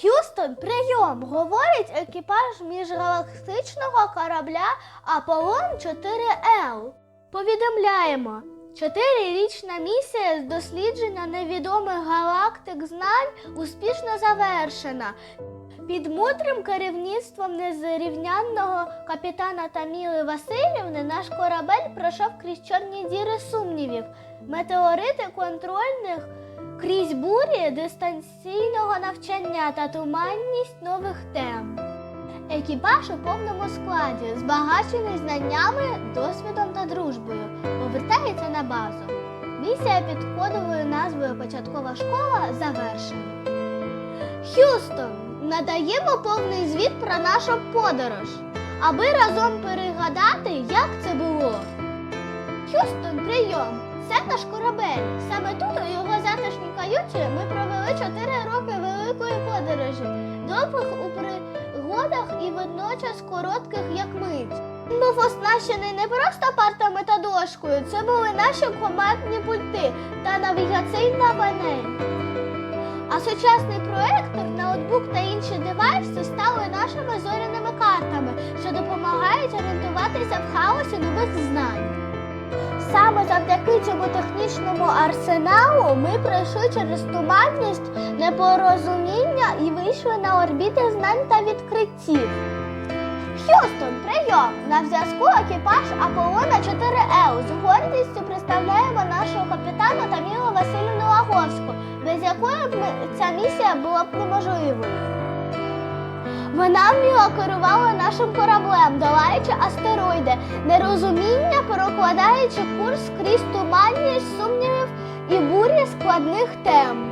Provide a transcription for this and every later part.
Х'юстон, прийом! Говорить екіпаж міжгалактичного корабля Аполлон 4Л. Повідомляємо. Чотирирічна місія з дослідження невідомих галактик знань успішно завершена. Під мудрим керівництвом незрівнянного капітана Таміли Васильівни наш корабель пройшов крізь чорні діри сумнівів, метеорити контрольних крізь бурі дистанційного навчання та туманність нових тем. Екіпаж у повному складі, збагачений знаннями, досвідом та дружбою, повертається на базу. Місія під кодовою назвою Початкова школа завершена. Х'юстон, надаємо повний звіт про нашу подорож, аби разом перегадати, як це було. Х'юстон, прийом! Це наш корабель. Саме тут, у його затишній каюті, ми провели чотири роки великої подорожі, довгих у пригодах і водночас коротких, як мить. Він був оснащений не просто партами та дошкою, це були наші командні пульти та навігаційна панель. А сучасний проектор, ноутбук та інші девайси стали нашими зоряними картами, що допомагають орієнтуватися в хаосі нових знань. Саме завдяки цьому технічному арсеналу ми пройшли через туманність, непорозуміння і вийшли на орбіти знань та відкриттів. Х'юстон, прийом! На зв'язку екіпаж Аполлона 4Л. З гордістю представляємо нашого капітана Тамілу Васильівну Лаговську, без якої б ця місія була б неможливою. Вона вміло керувала нашим кораблем, долаючи астероїди, нерозуміння, прокладаючи курс крізь туманність сумнівів і бурі складних тем.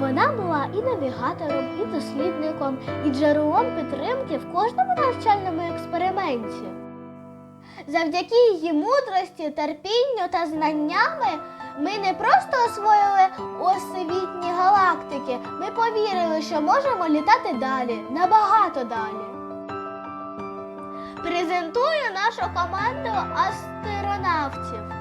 Вона була і навігатором, і дослідником, і джерелом підтримки в кожному навчальному експерименті. Завдяки її мудрості, терпінню та знаннями ми не просто освоїли освітні галактики, ми повірили, що можемо літати далі, набагато далі. Презентую нашу команду астронавтів.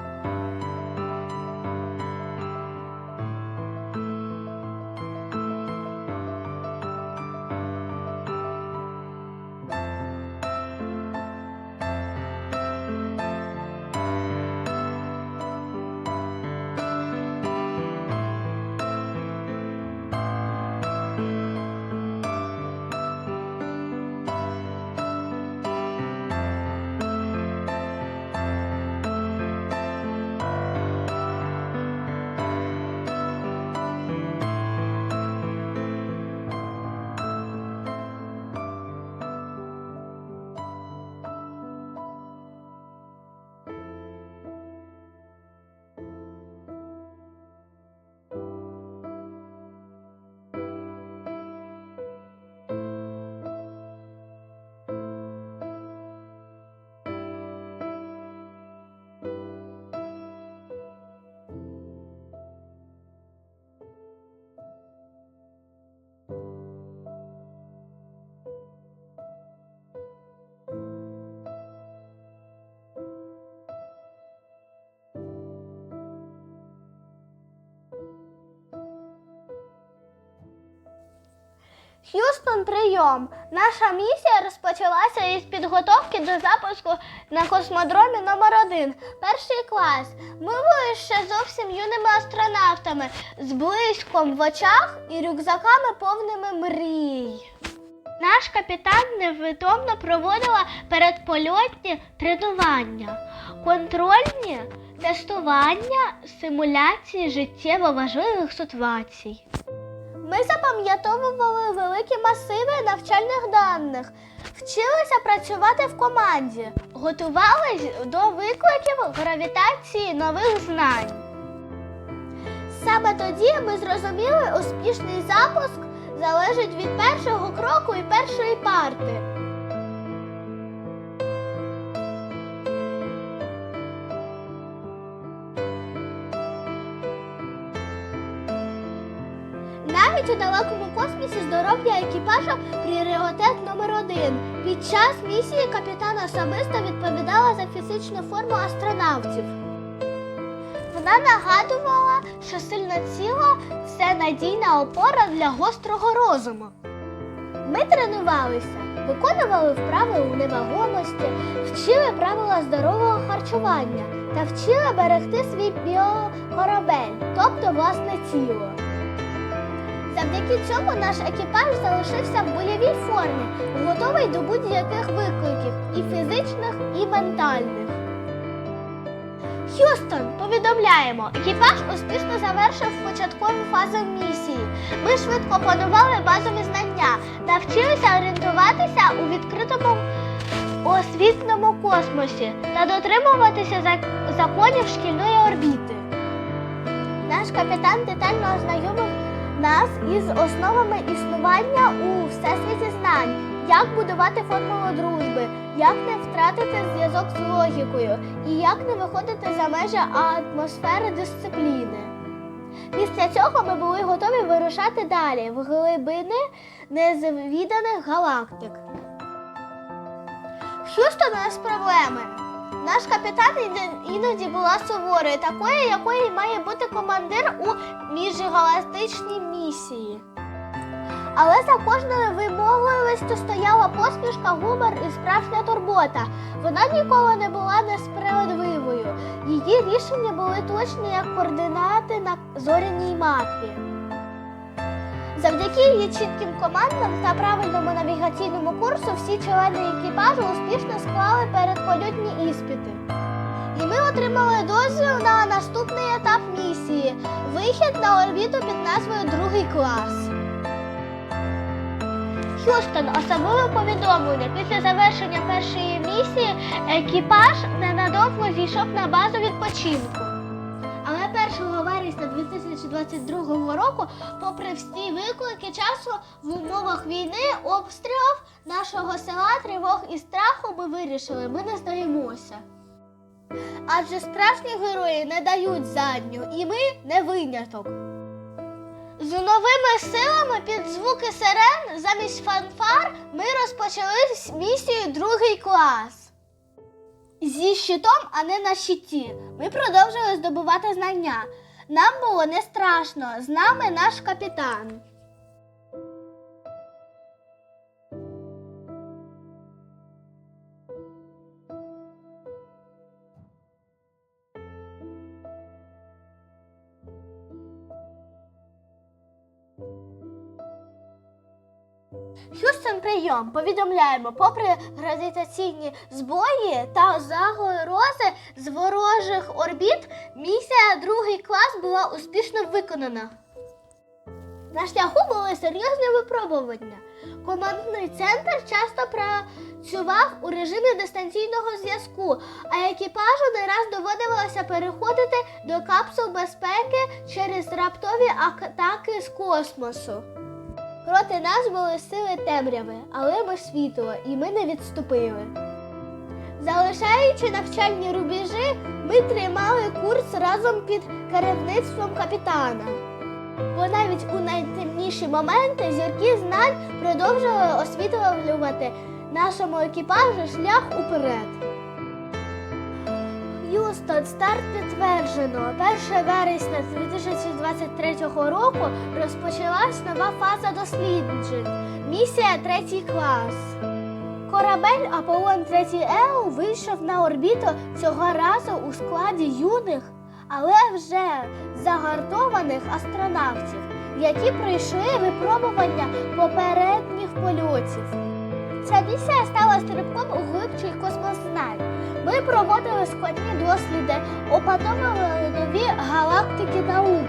Х'юстон, прийом. Наша місія розпочалася із підготовки до запуску на космодромі номер 1 перший клас. Ми були ще зовсім юними астронавтами з блиском в очах і рюкзаками повними мрій. Наш капітан невитомно проводила передпольотні тренування, контрольні тестування, симуляції життєво важливих ситуацій. Ми запам'ятовували великі масиви навчальних даних, вчилися працювати в команді, готувалися до викликів гравітації нових знань. Саме тоді ми зрозуміли, успішний запуск залежить від першого кроку і першої парти. У далекому космосі здоров'я екіпажа пріоритет номер один. Під час місії капітан особисто відповідала за фізичну форму астронавтів. Вона нагадувала, що сильне тіло це надійна опора для гострого розуму. Ми тренувалися, виконували вправи у невагомості, вчили правила здорового харчування та вчили берегти свій біокорабель, тобто власне тіло. Завдяки цьому наш екіпаж залишився в бойовій формі, готовий до будь-яких викликів і фізичних, і ментальних. Х'юстон, повідомляємо, екіпаж успішно завершив початкову фазу місії. Ми швидко опанували базові знання та вчилися орієнтуватися у відкритому освітному космосі та дотримуватися законів шкільної орбіти. Наш капітан детально ознайомив нас із основами існування у всесвіті знань, як будувати формулу дружби, як не втратити зв'язок з логікою і як не виходити за межі атмосфери дисципліни. Після цього ми були готові вирушати далі в глибини незвіданих галактик. Х'юстон у нас проблеми. Наш капітан іноді була суворою, такою, якою має бути командир у міжгалактичній місії. Але за кожною вимогливістю стояла посмішка, гумор і справжня турбота. Вона ніколи не була несправедливою. Її рішення були точні як координати на зоряній мапі. Завдяки її чітким командам та правильному навігаційному курсу всі члени екіпажу успішно склали передпольотні іспити. І ми отримали дозвіл на наступний етап місії вихід на орбіту під назвою Другий клас. Х'юстон, особливе повідомлення. Після завершення першої місії екіпаж ненадовго зійшов на базу відпочинку. Але 1 вересня 2022 року, попри всі виклики часу в умовах війни, обстрілів нашого села, тривог і страху, ми вирішили, ми не здаємося. Адже справжні герої не дають задню, і ми не виняток. З новими силами під звуки сирен замість фанфар ми розпочали місію другий клас. Зі щитом, а не на щиті. Ми продовжили здобувати знання. Нам було не страшно, з нами наш капітан. Х'юстон, прийом. Повідомляємо, попри гравітаційні збої та загрози з ворожих орбіт, місія другий клас була успішно виконана. На шляху були серйозні випробування. Командний центр часто працював у режимі дистанційного зв'язку, а екіпажу не раз доводилося переходити до капсул безпеки через раптові атаки з космосу. Проти нас були сили темряви, але ми світло, і ми не відступили. Залишаючи навчальні рубежі, ми тримали курс разом під керівництвом капітана. Бо навіть у найтемніші моменти зірки знань продовжували освітлювати нашому екіпажу шлях уперед. Юстон, старт підтверджено. 1 вересня 2023 року розпочалась нова фаза досліджень. Місія третій клас. Корабель Аполлон 3 Л вийшов на орбіту цього разу у складі юних, але вже загартованих астронавтів, які пройшли випробування попередніх польотів. Ця місія стала стрибком у глибший космос знань. Ми проводили складні досліди, опановували нові галактики наук,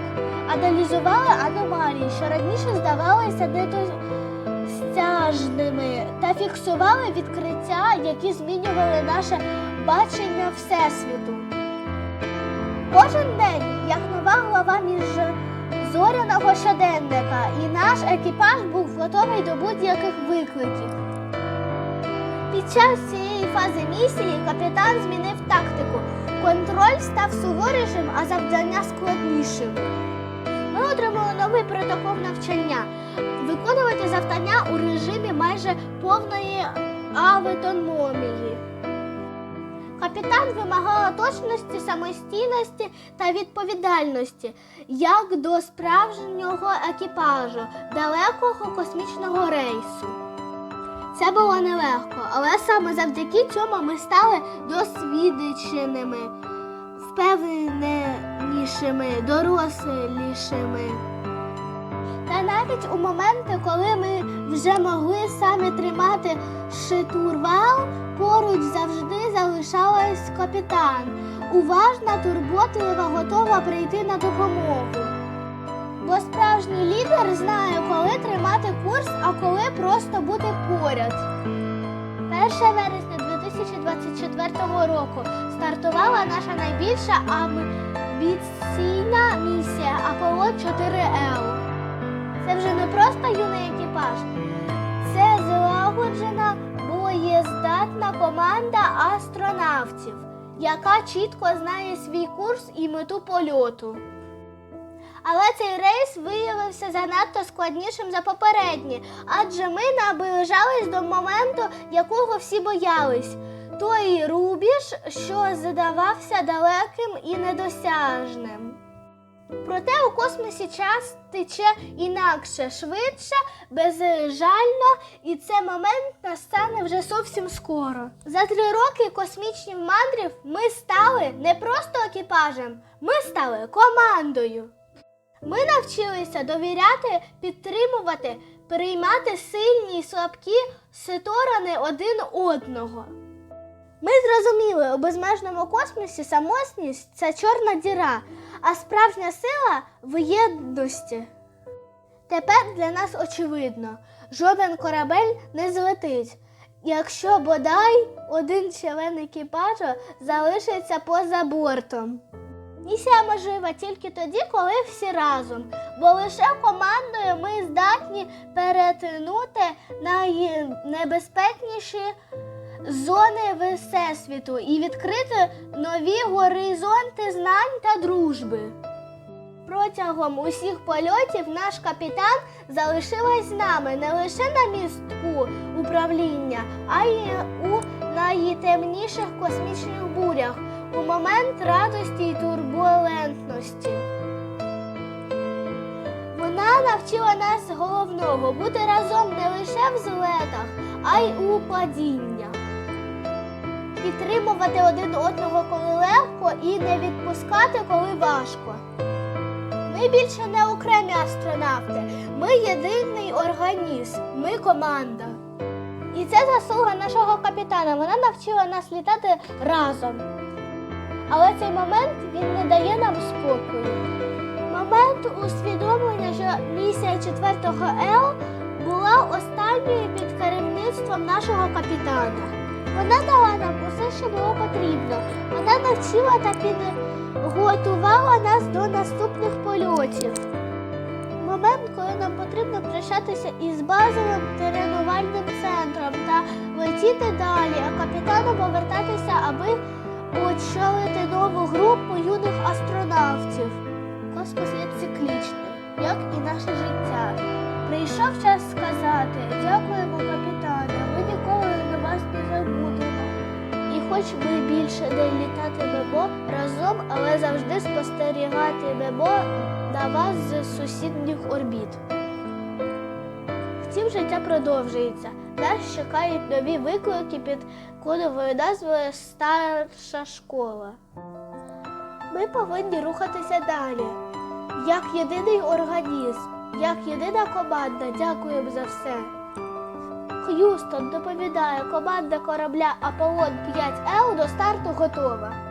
аналізували аномалії, що раніше здавалися недостяжними, та фіксували відкриття, які змінювали наше бачення Всесвіту. Кожен день, як нова глава між зоряного щоденника, і наш екіпаж був готовий до будь-яких викликів. Під час цієї фази місії капітан змінив тактику. Контроль став суворішим, а завдання складнішим. Ми отримали новий протокол навчання виконувати завдання у режимі майже повної автономії. капітан вимагала точності, самостійності та відповідальності, як до справжнього екіпажу далекого космічного рейсу. Це було нелегко, але саме завдяки цьому ми стали досвідченими, впевненішими, дорослішими. Та навіть у моменти, коли ми вже могли самі тримати штурвал, поруч завжди залишалась капітан, уважна, турботлива, готова прийти на допомогу. Бо справжній лідер знає, коли тримати курс, а коли просто бути поряд. 1 вересня 2024 року стартувала наша найбільша амбіційна місія Аполлон 4Л. Це вже не просто юний екіпаж, це злагоджена боєздатна команда астронавтів, яка чітко знає свій курс і мету польоту. Але цей рейс виявився занадто складнішим за попередні, адже ми наближались до моменту, якого всі боялись. Той рубіж, що здавався далеким і недосяжним. Проте у космосі час тече інакше, швидше, безжально, і цей момент настане вже зовсім скоро. За три роки космічних мандрів ми стали не просто екіпажем, ми стали командою. Ми навчилися довіряти, підтримувати, приймати сильні і слабкі сторони один одного. Ми зрозуміли, у безмежному космосі самотність це чорна діра, а справжня сила в єдності. Тепер для нас очевидно, жоден корабель не злетить, якщо бодай один член екіпажу залишиться поза бортом. Місія можлива тільки тоді, коли всі разом, бо лише командою ми здатні перетинути найнебезпечніші зони Всесвіту і відкрити нові горизонти знань та дружби. Протягом усіх польотів наш капітан залишилась з нами не лише на містку управління, а й у найтемніших космічних бурях у момент радості і турбулентності. Вона навчила нас головного бути разом не лише в злетах, а й у падіннях. Підтримувати один одного, коли легко, і не відпускати, коли важко. Ми більше не окремі астронавти, ми єдиний організм, ми команда. І це заслуга нашого капітана. Вона навчила нас літати разом. Але цей момент він не дає нам спокою. Момент усвідомлення, що місія 4-го Л була останньою під керівництвом нашого капітана. Вона дала нам усе, що було потрібно. Вона навчила та підготувала нас до наступних польотів. Момент, коли нам потрібно прощатися із базовим тренувальним центром та летіти далі, а капітану повертатися, аби очолити нову групу юних астронавтів. Космос є циклічним, як і наше життя. Прийшов час сказати дякуємо, капітане, ми ніколи на вас не забудемо. І хоч ми більше не літатимемо разом, але завжди спостерігатимемо на вас з сусідніх орбіт. Втім, життя продовжується. Нас чекають нові виклики під кодовою назвою Старша школа. Ми повинні рухатися далі. Як єдиний організм, як єдина команда, дякуємо за все. Х'юстон доповідає, команда корабля Аполлон 5Л до старту готова.